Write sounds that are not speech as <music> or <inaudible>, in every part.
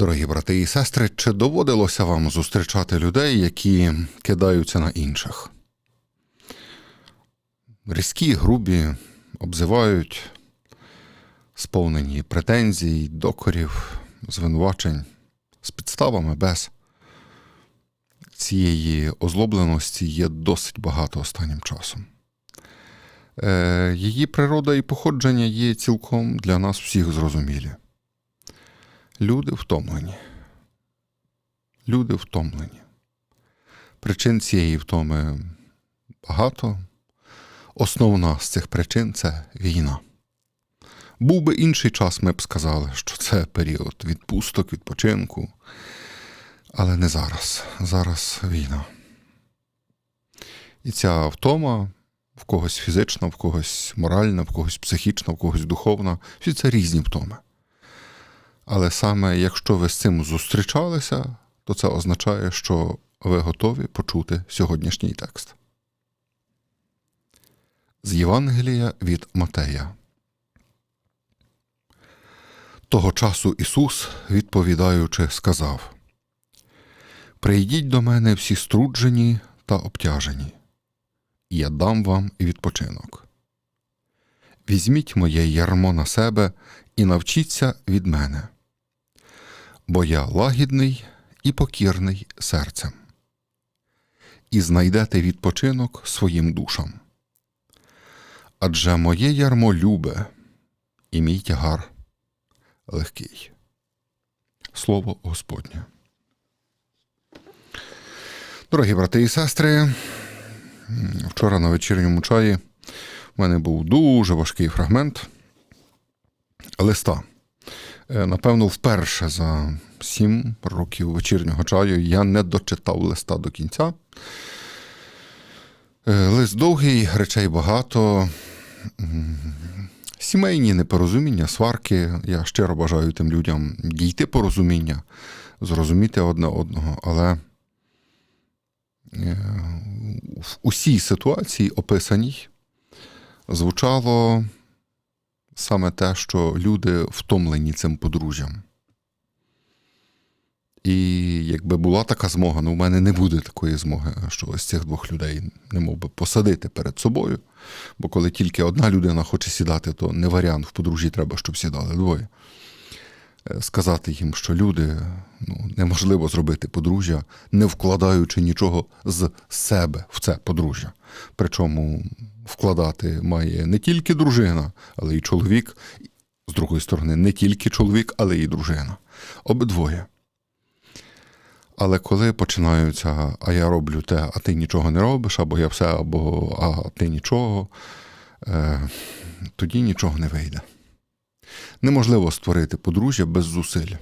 Дорогі брати і сестри, чи доводилося вам зустрічати людей, які кидаються на інших? Різкі, грубі, обзивають, сповнені претензій, докорів, звинувачень з підставами без. Цієї озлобленості є досить багато останнім часом. Е, її природа і походження є цілком для нас всіх зрозумілі. Люди втомлені. Люди втомлені. Причин цієї втоми багато. Основна з цих причин це війна. Був би інший час, ми б сказали, що це період відпусток, відпочинку. Але не зараз. Зараз війна. І ця втома в когось фізична, в когось моральна, в когось психічна, в когось духовна. Всі це різні втоми. Але саме якщо ви з цим зустрічалися, то це означає, що ви готові почути сьогоднішній текст. З Євангелія від Матея. Того часу Ісус, відповідаючи, сказав: Прийдіть до мене всі струджені та обтяжені, і я дам вам відпочинок. Візьміть моє ярмо на себе і навчіться від мене, бо я лагідний і покірний серцем, і знайдете відпочинок своїм душам. Адже моє ярмо любе, і мій тягар легкий. Слово Господнє. Дорогі брати і сестри, вчора на вечірньому чаї в мене був дуже важкий фрагмент листа. Е, Напевно, вперше за сім років вечірнього чаю я не дочитав листа до кінця. Е, Лист довгий, речей багато. Сімейні непорозуміння, сварки. Я щиро бажаю тим людям дійти порозуміння, зрозуміти одне одного, але е, в усій ситуації описаній звучало саме те, що люди втомлені цим подружжям. І якби була така змога, ну в мене не буде такої змоги, що ось цих двох людей не мов би посадити перед собою. Бо коли тільки одна людина хоче сідати, то не варіант в подружжі треба, щоб сідали двоє. Е, Сказати їм, що люди ну, неможливо зробити подружжя, не вкладаючи нічого з себе в це подружжя. Причому вкладати має не тільки дружина, але й чоловік. З другої сторони, не тільки чоловік, але й дружина. Обидвоє. Але коли починаються, а я роблю те, а ти нічого не робиш, або я все, або а ти нічого, е, тоді нічого не вийде. Неможливо створити подружжя без зусиль.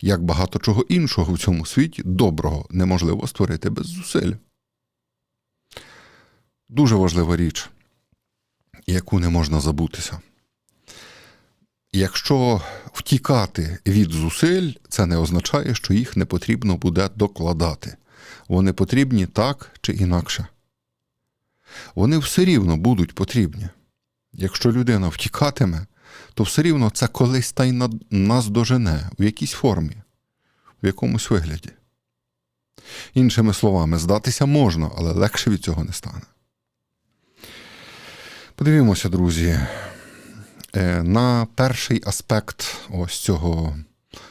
Як багато чого іншого в цьому світі доброго неможливо створити без зусиль. Дуже важлива річ, яку не можна забутися. Якщо втікати від зусиль, це не означає, що їх не потрібно буде докладати. Вони потрібні так чи інакше. Вони все рівно будуть потрібні. Якщо людина втікатиме, то все рівно це колись та й нас дожене в якійсь формі, в якомусь вигляді. Іншими словами, здатися можна, але легше від цього не стане. Подивімося, друзі, е, на перший аспект ось цього,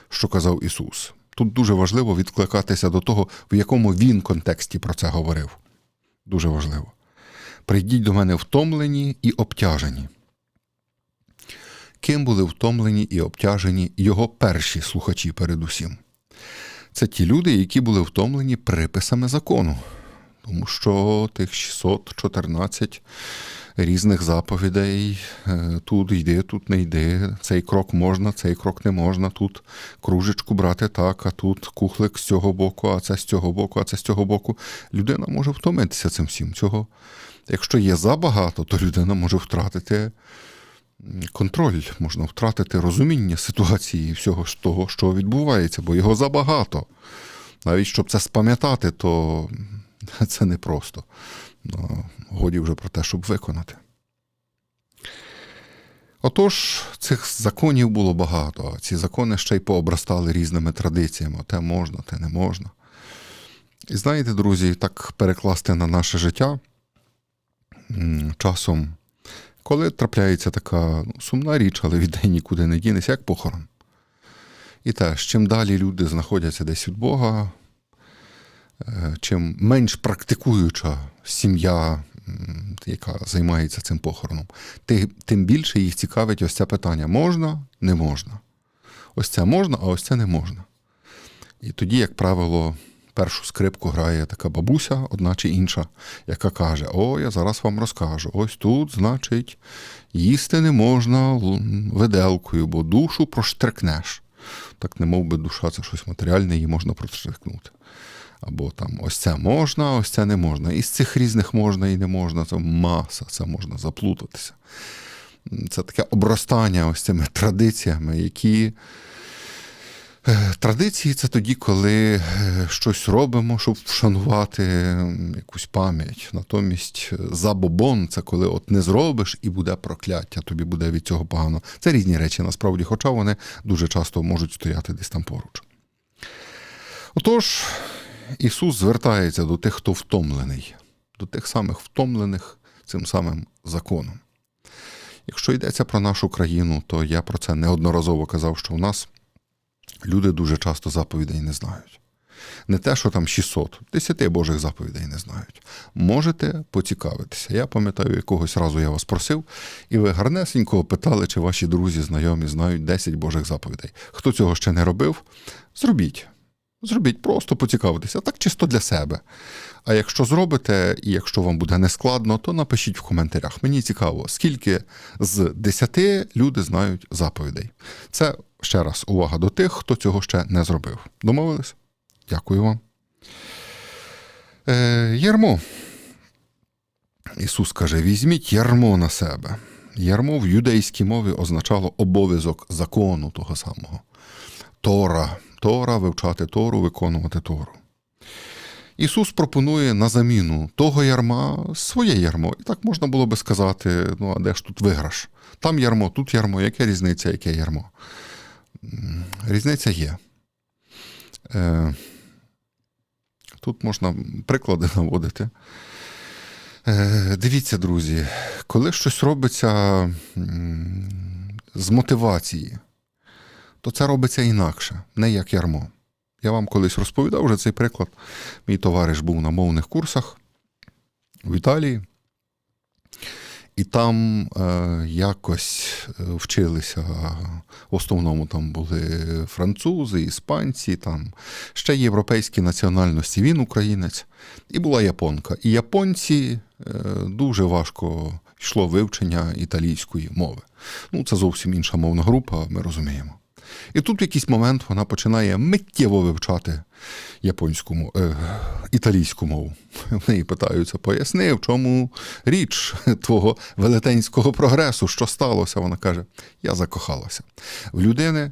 що казав Ісус. Тут дуже важливо відкликатися до того, в якому Він контексті про це говорив. Дуже важливо. Прийдіть до мене втомлені і обтяжені. Ким були втомлені і обтяжені його перші слухачі передусім? Це ті люди, які були втомлені приписами закону. Тому що тих 614 різних заповідей е, тут йди, тут не йди, цей крок можна, цей крок не можна, тут кружечку брати так, а тут кухлик з цього боку, а це з цього боку, а це з цього боку. Людина може втомитися цим всім. Цього. Якщо є забагато, то людина може втратити контроль, можна втратити розуміння ситуації і всього того, що відбувається, бо його забагато. Навіть щоб це спам'ятати, то <laughs> це непросто. Ну, годі вже про те, щоб виконати. Отож, цих законів було багато, а ці закони ще й пообрастали різними традиціями: те можна, те не можна. І знаєте, друзі, так перекласти на наше життя часом, коли трапляється така ну, сумна річ, але від неї нікуди не дінеться, як похорон. І теж, чим далі люди знаходяться десь від Бога, е, чим менш практикуюча сім'я, яка займається цим похороном, тим більше їх цікавить ось це питання: можна, не можна. Ось це можна, а ось це не можна. І тоді, як правило, першу скрипку грає така бабуся, одна чи інша, яка каже: О, я зараз вам розкажу. Ось тут, значить, їсти не можна виделкою, бо душу проштрикнеш. Так, не мов би душа це щось матеріальне, її можна проштрикнути. Або там ось це можна, ось це не можна. Із цих різних можна і не можна, це маса, це можна заплутатися. Це таке обростання ось цими традиціями, які. Е, Традиції це тоді, коли е, щось робимо, щоб вшанувати якусь пам'ять. Натомість е, забобон це коли от не зробиш і буде прокляття, тобі буде від цього погано. Це різні речі насправді, хоча вони дуже часто можуть стояти десь там поруч. Отож, Ісус звертається до тих, хто втомлений, до тих самих втомлених цим самим законом. Якщо йдеться про нашу країну, то я про це неодноразово казав, що у нас люди дуже часто заповідей не знають. Не те, що там 600, 10 Божих заповідей не знають. Можете поцікавитися. Я пам'ятаю, якогось разу я вас просив, і ви гарнесенько питали, чи ваші друзі, знайомі знають 10 Божих заповідей. Хто цього ще не робив, зробіть. Зробіть, просто поцікавитися, так чисто для себе. А якщо зробите, і якщо вам буде нескладно, то напишіть в коментарях. Мені цікаво, скільки з 10 люди знають заповідей. Це ще раз увага до тих, хто цього ще не зробив. Домовились? Дякую вам. Е, ярмо. Ісус каже: візьміть ярмо на себе. Ярмо в юдейській мові означало обов'язок закону того самого. Тора, Тора, вивчати Тору, виконувати Тору. Ісус пропонує на заміну того ярма своє ярмо. І так можна було би сказати: ну, а де ж тут виграш? Там ярмо, тут ярмо, яке різниця, яке ярмо? Різниця є. Е, Тут можна приклади наводити. Е, Дивіться, друзі, коли щось робиться з мотивації, то це робиться інакше, не як ярмо. Я вам колись розповідав вже цей приклад. Мій товариш був на мовних курсах в Італії, і там е, якось е, вчилися. В основному там були французи, іспанці, там ще європейські національності. Він українець, і була японка. І японці е, дуже важко йшло вивчення італійської мови. Ну, це зовсім інша мовна група, ми розуміємо. І тут в якийсь момент вона починає миттєво вивчати японську е, італійську мову. В неї питаються, поясни, в чому річ твого велетенського прогресу, що сталося. Вона каже: Я закохалася. В людини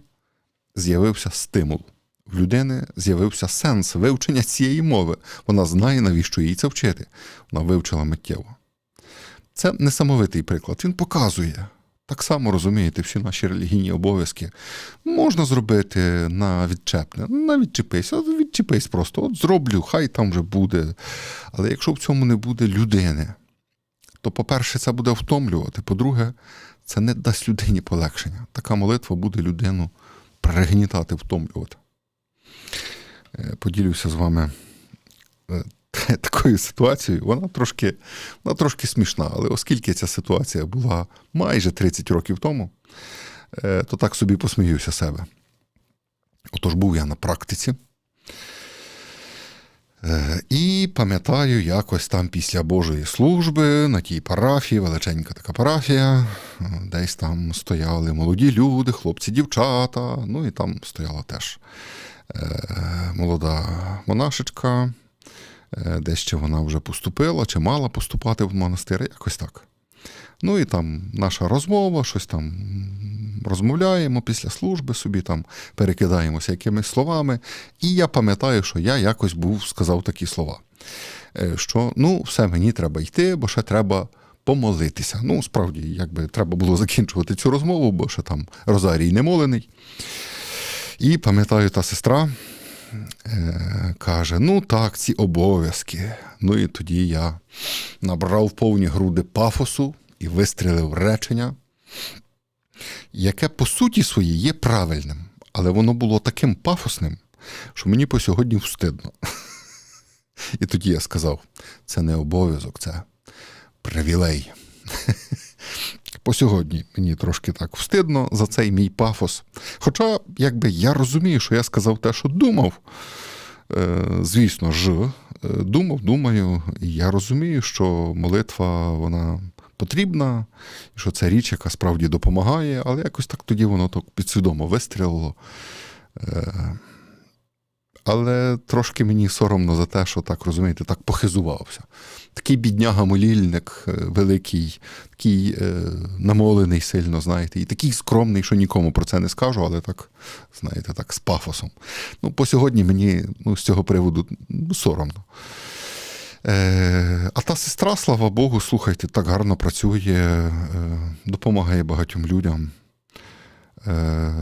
з'явився стимул. В людини з'явився сенс вивчення цієї мови. Вона знає, навіщо їй це вчити. Вона вивчила миттєво. Це несамовитий приклад. Він показує. Так само розумієте, всі наші релігійні обов'язки можна зробити на відчепне. На відчепись, от відчепись просто. От зроблю, хай там вже буде. Але якщо в цьому не буде людини, то, по-перше, це буде втомлювати. По-друге, це не дасть людині полегшення. Така молитва буде людину пригнітати, втомлювати. Е, Поділюся з вами е, <laughs> такою ситуацією. Вона трошки, вона трошки смішна, але оскільки ця ситуація була майже 30 років тому, е, то так собі посміюся себе. Отож був я на практиці. Е, І пам'ятаю, якось там після Божої служби на тій парафії, величенька така парафія, десь там стояли молоді люди, хлопці, дівчата. Ну і там стояла теж е, молода монашечка, е, де ще вона вже поступила чи мала поступати в монастир, якось так. Ну і там наша розмова, щось там розмовляємо після служби, собі там перекидаємося якимись словами. І я пам'ятаю, що я якось був сказав такі слова: е, що ну, все, мені треба йти, бо ще треба помолитися. Ну, справді, якби треба було закінчувати цю розмову, бо ще там Розарій не молений. І пам'ятаю, та сестра каже: ну так, ці обов'язки. Ну і тоді я набрав повні груди пафосу і вистрілив речення, яке по суті своїй є правильним, але воно було таким пафосним, що мені по сьогодні встидно. І тоді я сказав: це не обов'язок, це привілей. По сьогодні мені трошки так встидно за цей мій пафос. Хоча, якби я розумію, що я сказав те, що думав. Е, Звісно ж, е, думав, думаю, і я розумію, що молитва вона потрібна, що це річ, яка справді допомагає, але якось так тоді воно так підсвідомо вистрілило. Е, Але трошки мені соромно за те, що так розумієте, так похизувався. Такий бідняга-молільник, е, великий, такий е, намолений сильно, знаєте, і такий скромний, що нікому про це не скажу, але так, знаєте, так, з пафосом. Ну, по сьогодні мені ну, з цього приводу ну, соромно. Е, а та сестра, слава Богу, слухайте, так гарно працює, е, допомагає багатьом людям. Е,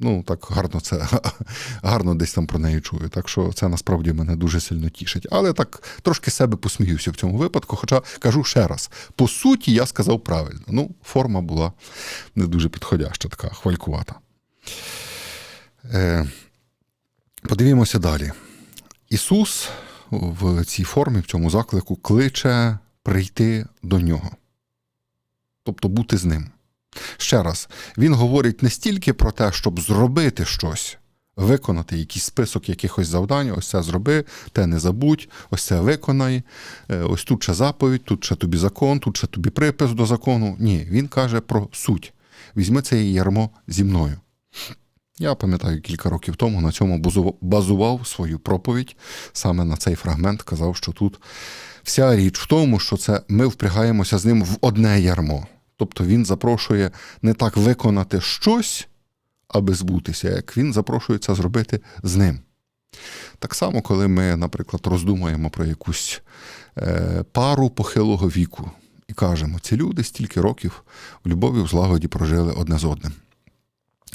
ну, так гарно це <laughs> гарно десь там про неї чую. Так що це насправді мене дуже сильно тішить. Але так трошки себе посміюся в цьому випадку. Хоча кажу ще раз: по суті, я сказав правильно. Ну, форма була не дуже підходяща, така хвалькувата. Е, Подивімося далі. Ісус в цій формі, в цьому заклику, кличе прийти до нього, тобто бути з ним. Ще раз, він говорить не стільки про те, щоб зробити щось, виконати якийсь список якихось завдань, ось це зроби, те не забудь, ось це виконай, е, ось тут ще заповідь, тут ще тобі закон, тут ще тобі припис до закону. Ні, він каже про суть. Візьми це ярмо зі мною. Я пам'ятаю, кілька років тому на цьому базував свою проповідь саме на цей фрагмент, казав, що тут вся річ в тому, що це ми впрягаємося з ним в одне ярмо. Тобто він запрошує не так виконати щось, аби збутися, як він запрошує це зробити з ним. Так само, коли ми, наприклад, роздумуємо про якусь е, пару похилого віку і кажемо, ці люди стільки років в любові в злагоді прожили одне з одним.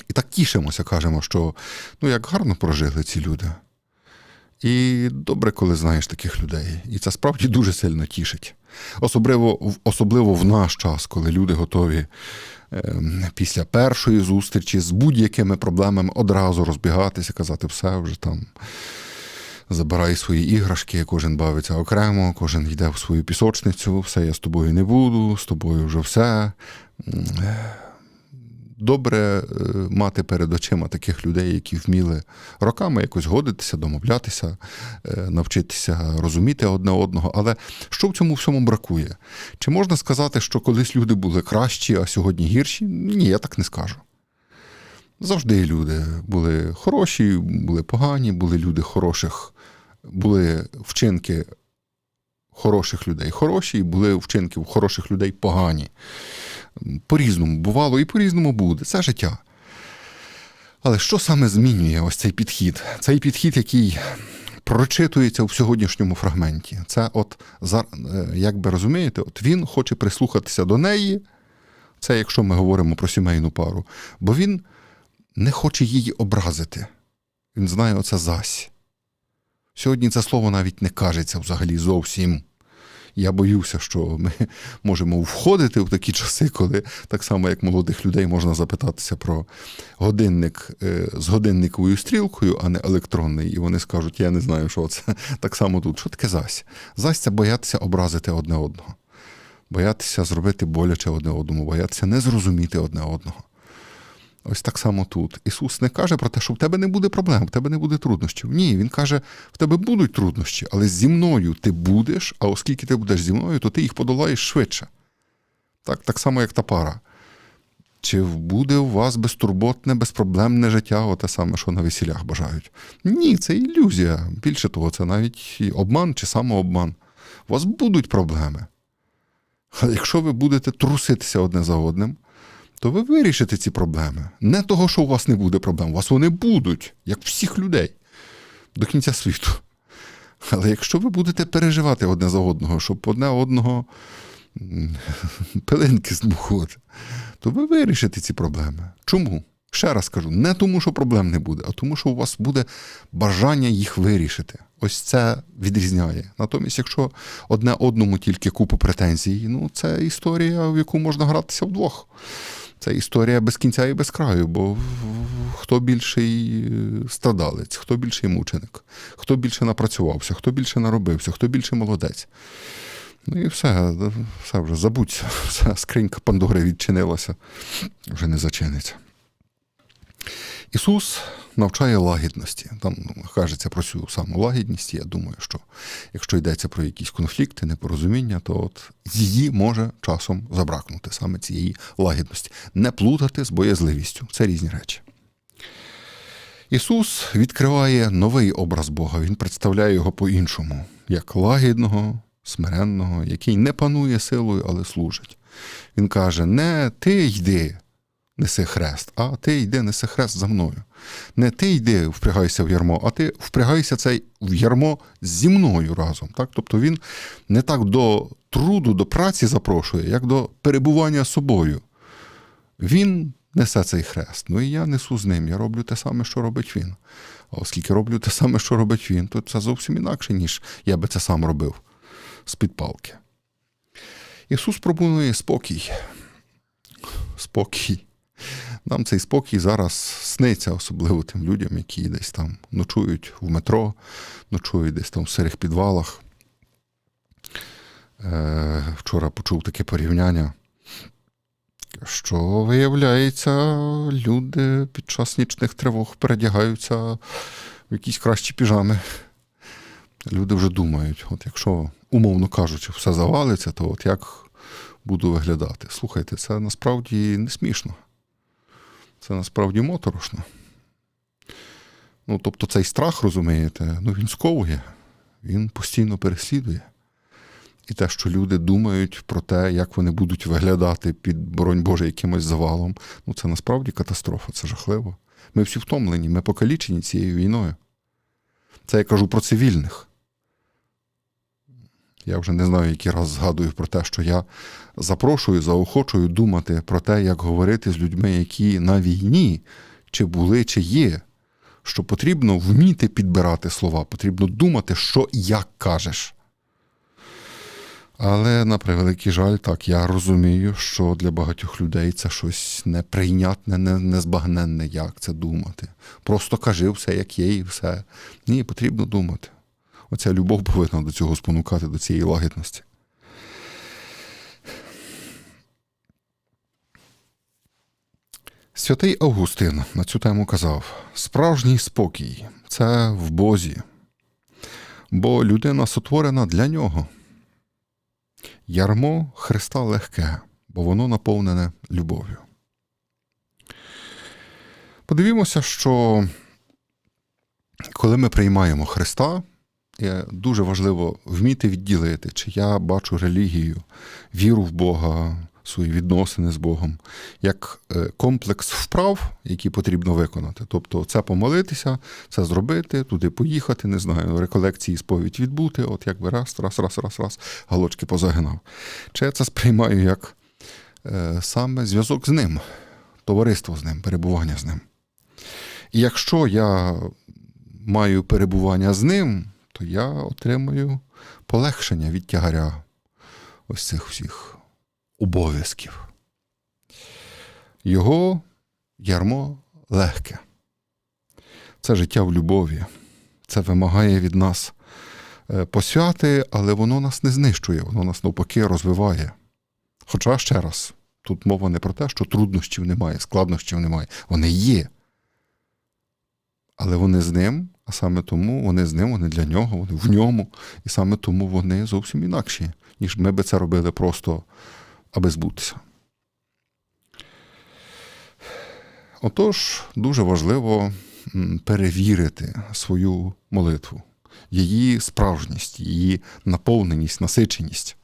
І так тішимося, кажемо, що ну як гарно прожили ці люди. І добре, коли знаєш таких людей. І це справді дуже сильно тішить. Особливо, особливо в наш час, коли люди готові ем, після першої зустрічі з будь-якими проблемами одразу розбігатися, казати, все вже там. Забирай свої іграшки, кожен бавиться окремо, кожен йде в свою пісочницю, все, я з тобою не буду, з тобою вже все. Добре е, мати перед очима таких людей, які вміли роками якось годитися, домовлятися, е, навчитися розуміти одне одного. Але що в цьому всьому бракує? Чи можна сказати, що колись люди були кращі, а сьогодні гірші? Ні, я так не скажу. Завжди люди були хороші, були погані, були люди хороших, були вчинки хороших людей хороші, і були вчинки хороших людей погані. По-різному бувало і по-різному буде. Це життя. Але що саме змінює ось цей підхід? Цей підхід, який прочитується в сьогоднішньому фрагменті. Це, от, е, як би розумієте, от він хоче прислухатися до неї. Це якщо ми говоримо про сімейну пару, бо він не хоче її образити. Він знає оце зась. Сьогодні це слово навіть не кажеться взагалі зовсім. Я боюся, що ми можемо входити в такі часи, коли так само, як молодих людей, можна запитатися про годинник е, з годинниковою стрілкою, а не електронний. І вони скажуть, я не знаю, що це <laughs> так само тут. Що таке зась? Зась це боятися образити одне одного, боятися зробити боляче одне одному, боятися не зрозуміти одне одного. Ось так само тут. Ісус не каже про те, що в тебе не буде проблем, в тебе не буде труднощів. Ні, Він каже, в тебе будуть труднощі, але зі мною ти будеш, а оскільки ти будеш зі мною, то ти їх подолаєш швидше. Так, так само, як та пара. Чи буде у вас безтурботне, безпроблемне життя, оте саме, що на весілях бажають? Ні, це ілюзія. Більше того, це навіть обман чи самообман. У вас будуть проблеми. Але якщо ви будете труситися одне за одним, то ви вирішите ці проблеми. Не того, що у вас не буде проблем, у вас вони будуть, як всіх людей, до кінця світу. Але якщо ви будете переживати одне за одного, щоб одне одного <laughs> пилинки здмухувати, то ви вирішите ці проблеми. Чому? Ще раз кажу, не тому, що проблем не буде, а тому, що у вас буде бажання їх вирішити. Ось це відрізняє. Натомість, якщо одне одному тільки купу претензій, ну це історія, в яку можна гратися вдвох. Це історія без кінця і без краю, бо хто більший е, страдалець, хто більший мученик, хто більше напрацювався, хто більше наробився, хто більше молодець. Ну і все, все вже забудься, <laughs> все, скринька Пандори відчинилася, вже не зачиниться. Ісус навчає лагідності. Там ну, кажеться про цю саму лагідність. Я думаю, що якщо йдеться про якісь конфлікти, непорозуміння, то от її може часом забракнути саме цієї лагідності. Не плутати з боязливістю. Це різні речі. Ісус відкриває новий образ Бога, Він представляє його по-іншому, як лагідного, смиренного, який не панує силою, але служить. Він каже: не ти йди, неси хрест, а ти йди, неси хрест за мною. Не ти йди, впрягайся в ярмо, а ти впрягайся цей в ярмо зі мною разом. Так? Тобто він не так до труду, до праці запрошує, як до перебування собою. Він несе цей хрест. Ну і я несу з ним. Я роблю те саме, що робить він. А оскільки роблю те саме, що робить він, то це зовсім інакше, ніж я би це сам робив з-під палки. Ісус пропонує спокій. Спокій. Нам цей спокій зараз сниться, особливо тим людям, які десь там ночують в метро, ночують десь там в сирих підвалах. Е, вчора почув таке порівняння, що, виявляється, люди під час нічних тривог передягаються в якісь кращі піжами. Люди вже думають, от якщо, умовно кажучи, все завалиться, то от як буду виглядати. Слухайте, це насправді не смішно. Це насправді моторошно. Ну, тобто цей страх, розумієте, ну він сковує, він постійно переслідує. І те, що люди думають про те, як вони будуть виглядати під, боронь Боже, якимось завалом, ну це насправді катастрофа, це жахливо. Ми всі втомлені, ми покалічені цією війною. Це я кажу про цивільних. Я вже не знаю, який раз згадую про те, що я запрошую, заохочую думати про те, як говорити з людьми, які на війні, чи були, чи є. Що потрібно вміти підбирати слова, потрібно думати, що і як кажеш. Але на превеликий жаль, так, я розумію, що для багатьох людей це щось неприйнятне, незбагненне, як це думати. Просто кажи все, як є, і все. Ні, потрібно думати. Оця любов повинна до цього спонукати, до цієї лагідності. Святий Августин на цю тему казав: справжній спокій це в Бозі, бо людина сотворена для нього. Ярмо Христа легке, бо воно наповнене любов'ю. Подивімося, що коли ми приймаємо Христа, дуже важливо вміти відділити, чи я бачу релігію, віру в Бога, свої відносини з Богом, як е, комплекс вправ, які потрібно виконати. Тобто, це помолитися, це зробити, туди поїхати, не знаю, реколекції, сповідь відбути, от якби раз, раз, раз, раз, раз, галочки позагинав. Чи я це сприймаю як е, саме зв'язок з ним, товариство з ним, перебування з ним. І якщо я маю перебування з ним, то я отримую полегшення від тягаря ось цих всіх обов'язків. Його ярмо легке. Це життя в любові. Це вимагає від нас е, посвяти, але воно нас не знищує, воно нас навпаки розвиває. Хоча, ще раз, тут мова не про те, що труднощів немає, складнощів немає. Вони є. Але вони з ним, а саме тому вони з ним, вони для нього, вони в ньому. І саме тому вони зовсім інакші, ніж ми би це робили просто аби збутися. Отож, дуже важливо перевірити свою молитву, її справжність, її наповненість, насиченість.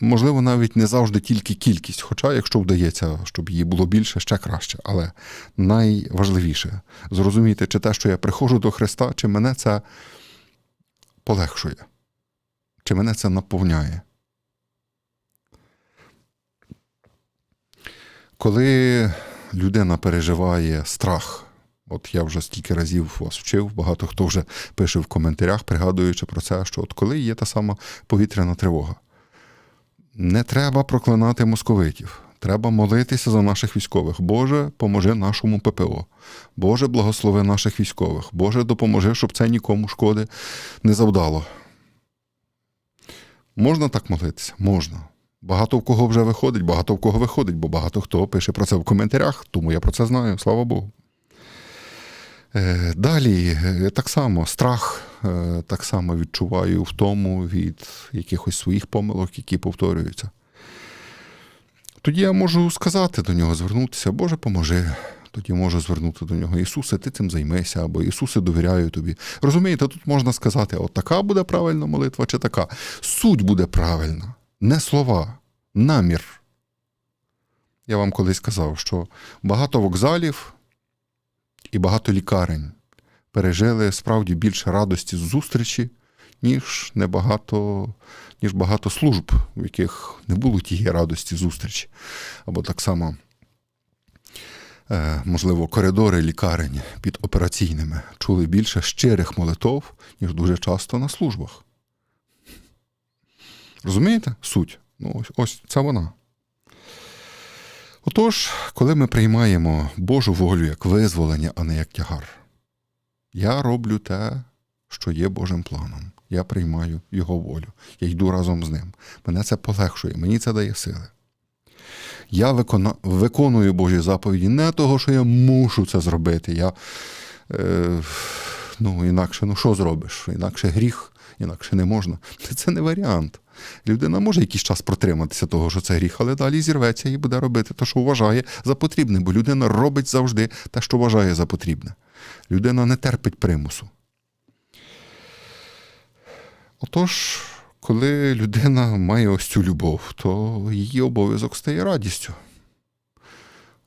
Можливо, навіть не завжди тільки кількість, хоча, якщо вдається, щоб її було більше, ще краще. Але найважливіше зрозуміти, чи те, що я приходжу до Христа, чи мене це полегшує? Чи мене це наповняє? Коли людина переживає страх, от я вже стільки разів вас вчив, багато хто вже пише в коментарях, пригадуючи про це, що от коли є та сама повітряна тривога, не треба проклинати московитів. Треба молитися за наших військових. Боже, поможи нашому ППО. Боже, благослови наших військових. Боже, допоможи, щоб це нікому шкоди не завдало. Можна так молитися? Можна. Багато в кого вже виходить, багато в кого виходить, бо багато хто пише про це в коментарях, тому я про це знаю, слава Богу. Е, Далі, е, так само, страх так само відчуваю в тому від якихось своїх помилок, які повторюються. Тоді я можу сказати до нього, звернутися, Боже, поможи. Тоді можу звернути до нього Ісусе, ти цим займайся, або Ісусе, довіряю тобі. Розумієте, тут можна сказати, от така буде правильна молитва, чи така. Суть буде правильна, не слова, намір. Я вам колись казав, що багато вокзалів і багато лікарень пережили справді більше радості з зустрічі, ніж небагато, ніж багато служб, в яких не було тієї радості зустрічі. Або так само, е, можливо, коридори лікарень під операційними чули більше щирих молитов, ніж дуже часто на службах. Розумієте суть? Ну, ось, ось це вона. Отож, коли ми приймаємо Божу волю як визволення, а не як тягар, я роблю те, що є Божим планом. Я приймаю Його волю. Я йду разом з ним. Мене це полегшує, мені це дає сили. Я викона... виконую Божі заповіді не того, що я мушу це зробити. Я, е, ну, інакше, ну що зробиш? Інакше гріх, інакше не можна. Це не варіант. Людина може якийсь час протриматися того, що це гріх, але далі зірветься і буде робити те, що вважає за потрібне, бо людина робить завжди те, що вважає за потрібне. Людина не терпить примусу. Отож, коли людина має ось цю любов, то її обов'язок стає радістю.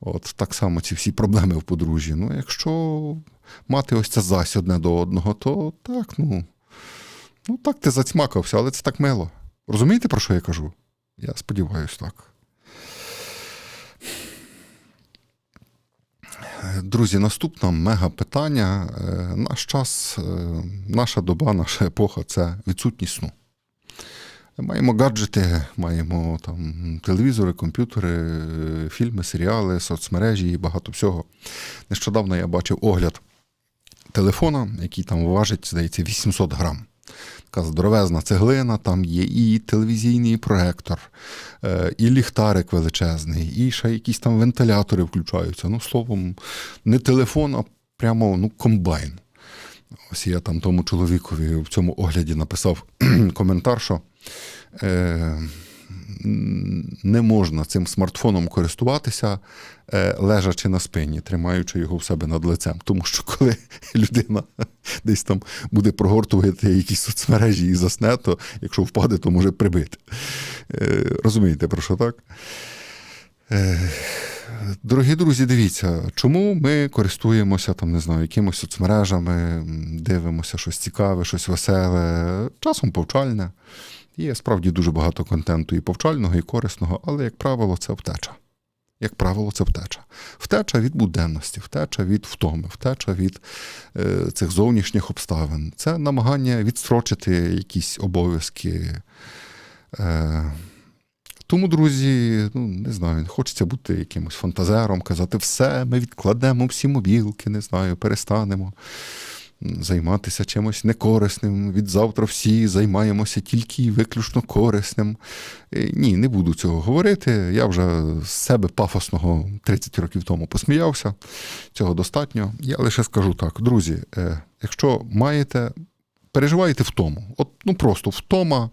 От так само ці всі проблеми в подружжі. Ну, якщо мати ось це зась одне до одного, то так, ну, ну так ти зацьмакався, але це так мило. Розумієте, про що я кажу? Я сподіваюся, так. Друзі, наступне мега питання. Е, Наш час, е, наша доба, наша епоха це відсутність сну. Маємо гаджети, маємо там телевізори, комп'ютери, фільми, серіали, соцмережі і багато всього. Нещодавно я бачив огляд телефона, який там важить, здається, 800 грам. Така здоровезна цеглина, там є і телевізійний проектор, е, і ліхтарик величезний, і ще якісь там вентилятори включаються. Ну, словом, не телефон, а прямо ну, комбайн. Ось я там тому чоловікові в цьому огляді написав <clears throat> коментар, що е, не можна цим смартфоном користуватися, е, лежачи на спині, тримаючи його в себе над лицем. Тому що коли <laughs> людина десь там буде прогортувати якісь соцмережі і засне, то якщо впаде, то може прибити. Е, розумієте, про що так? Е, Дорогі друзі, дивіться, чому ми користуємося там, не знаю, якимось соцмережами, дивимося щось цікаве, щось веселе, часом повчальне. Є справді дуже багато контенту і повчального, і корисного, але, як правило, це втеча. Як правило, це втеча. Втеча від буденності, втеча від втоми, втеча від е, цих зовнішніх обставин. Це намагання відстрочити якісь обов'язки. Е, тому, друзі, ну не знаю, хочеться бути якимось фантазером, казати, все, ми відкладемо всі мобілки, не знаю, перестанемо займатися чимось некорисним. Від завтра всі займаємося тільки виключно корисним. Е, Ні, не буду цього говорити. Я вже з себе пафосного 30 років тому посміявся. Цього достатньо. Я лише скажу так, друзі, е, якщо маєте, переживаєте втому, от ну просто втома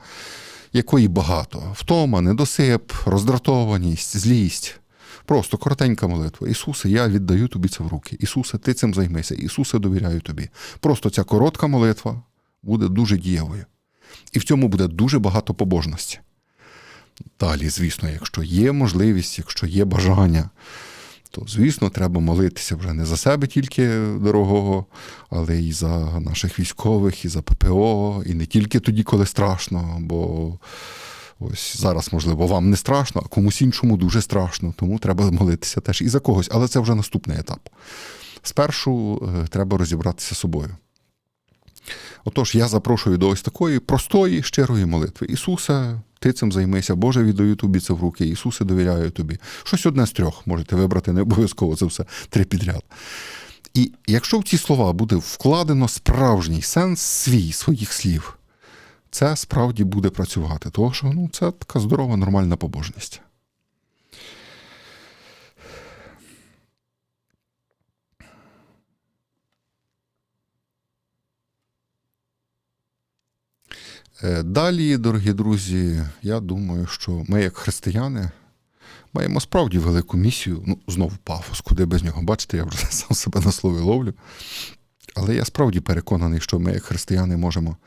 якої багато. Втома, недосип, роздратованість, злість. Просто коротенька молитва. Ісусе, я віддаю тобі це в руки. Ісусе, ти цим займайся. Ісусе, довіряю тобі. Просто ця коротка молитва буде дуже дієвою. І в цьому буде дуже багато побожності. Далі, звісно, якщо є можливість, якщо є бажання, то, звісно, треба молитися вже не за себе тільки дорогого, але і за наших військових, і за ППО, і не тільки тоді, коли страшно, бо ось зараз, можливо, вам не страшно, а комусь іншому дуже страшно, тому треба молитися теж і за когось. Але це вже наступний етап. Спершу е, треба розібратися з собою. Отож, я запрошую до ось такої простої, щирої молитви. Ісусе, ти цим займися, Боже, віддаю тобі це в руки. Ісусе, довіряю тобі. Щось одне з трьох можете вибрати, не обов'язково це все три підряд. І якщо в ці слова буде вкладено справжній сенс свій, своїх слів, це справді буде працювати. Тому що ну, це така здорова, нормальна побожність. Е, Далі, дорогі друзі, я думаю, що ми, як християни, маємо справді велику місію. Ну, знову пафос, куди без нього. Бачите, я вже <laughs> сам себе на слові ловлю. Але я справді переконаний, що ми, як християни, можемо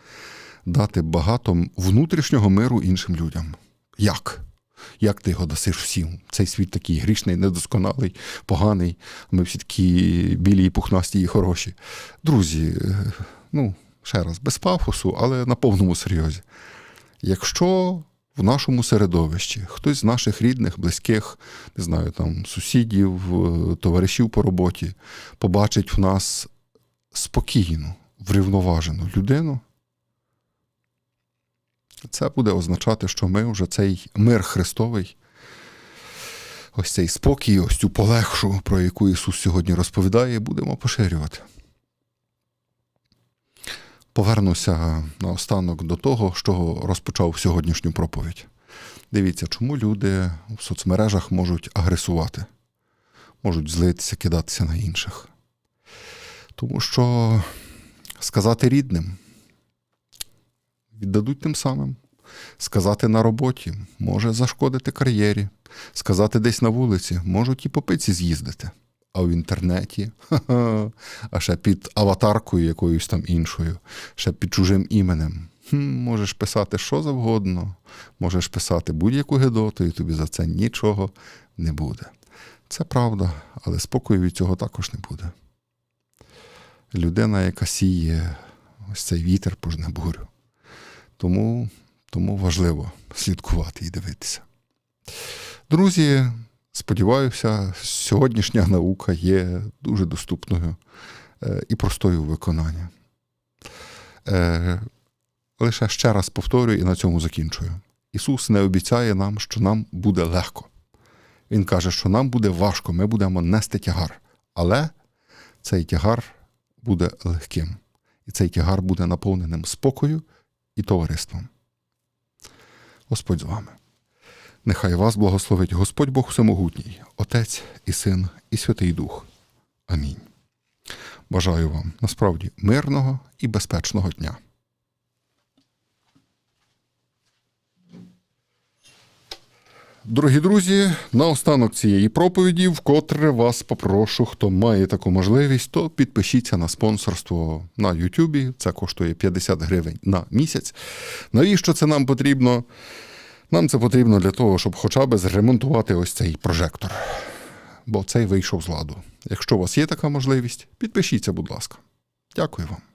дати багато внутрішнього миру іншим людям. Як? Як ти його дасиш всім? Цей світ такий грішний, недосконалий, поганий. Ми всі такі білі і пухнасті і хороші. Друзі, е, ну, ще раз, без пафосу, але на повному серйозі. Якщо в нашому середовищі хтось з наших рідних, близьких, не знаю, там сусідів, е, товаришів по роботі, побачить в нас спокійну, врівноважену людину, це буде означати, що ми вже цей мир Христовий, ось цей спокій, ось цю полегшу, про яку Ісус сьогодні розповідає, будемо поширювати. Повернуся наостанок до того, що розпочав сьогоднішню проповідь. Дивіться, чому люди в соцмережах можуть агресувати, можуть злитися, кидатися на інших. Тому що сказати рідним віддадуть тим самим. Сказати на роботі може зашкодити кар'єрі, сказати десь на вулиці можуть і по пиці з'їздити. А в інтернеті, а ще під аватаркою якоюсь там іншою, ще під чужим іменем. Можеш писати що завгодно, можеш писати будь-яку гедоту, і тобі за це нічого не буде. Це правда, але спокою від цього також не буде. Людина, яка сіє ось цей вітер пожне бурю. Тому, тому важливо слідкувати і дивитися. Друзі, сподіваюся, сьогоднішня наука є дуже доступною е, і простою у виконанні. Е, Лише ще раз повторюю і на цьому закінчую. Ісус не обіцяє нам, що нам буде легко. Він каже, що нам буде важко, ми будемо нести тягар. Але цей тягар буде легким. І цей тягар буде наповненим спокою і товариством. Господь з вами. Нехай вас благословить Господь Бог Всемогутній, Отець і Син, і Святий Дух. Амінь. Бажаю вам насправді мирного і безпечного дня. Дорогі друзі, наостанок цієї проповіді, вкотре вас попрошу, хто має таку можливість, то підпишіться на спонсорство на Ютубі. Це коштує 50 гривень на місяць. Навіщо це нам потрібно? Нам це потрібно для того, щоб хоча б зремонтувати ось цей прожектор. Бо цей вийшов з ладу. Якщо у вас є така можливість, підпишіться, будь ласка. Дякую вам.